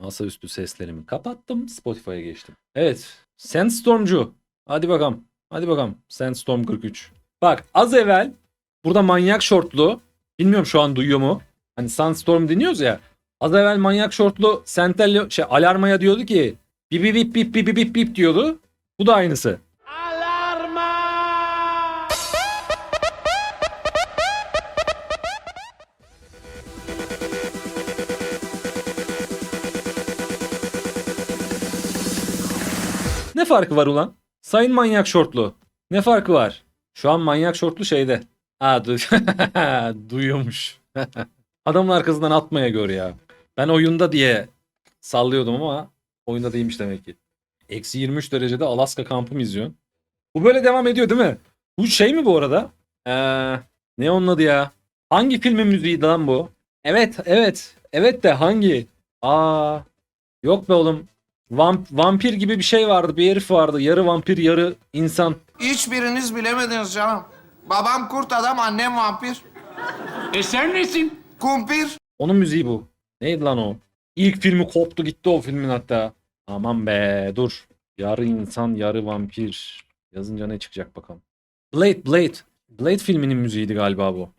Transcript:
Masaüstü seslerimi kapattım. Spotify'a geçtim. Evet. Sandstormcu. Hadi bakalım. Hadi bakalım. Sandstorm 43. Bak az evvel burada manyak şortlu. Bilmiyorum şu an duyuyor mu? Hani Sandstorm dinliyoruz ya. Az evvel manyak şortlu Sentelli şey alarmaya diyordu ki bip bip bip bip bip bip bip diyordu. Bu da aynısı. Ne farkı var ulan? Sayın manyak şortlu. Ne farkı var? Şu an manyak şortlu şeyde. Ha du- duyuyormuş. Adamın arkasından atmaya gör ya. Ben oyunda diye sallıyordum ama oyunda değilmiş demek ki. Eksi 23 derecede Alaska kampım izliyorsun. Bu böyle devam ediyor değil mi? Bu şey mi bu arada? Ee, ne onun adı ya? Hangi filmin müziği lan bu? Evet evet. Evet de hangi? Aa yok be oğlum. Vamp, vampir gibi bir şey vardı. Bir herif vardı. Yarı vampir yarı insan. Hiçbiriniz bilemediniz canım. Babam kurt adam, annem vampir. E sen nesin? Kumpir. Onun müziği bu. Neydi lan o? İlk filmi koptu gitti o filmin hatta. Aman be dur. Yarı insan yarı vampir. Yazınca ne çıkacak bakalım. Blade Blade. Blade filminin müziğiydi galiba bu.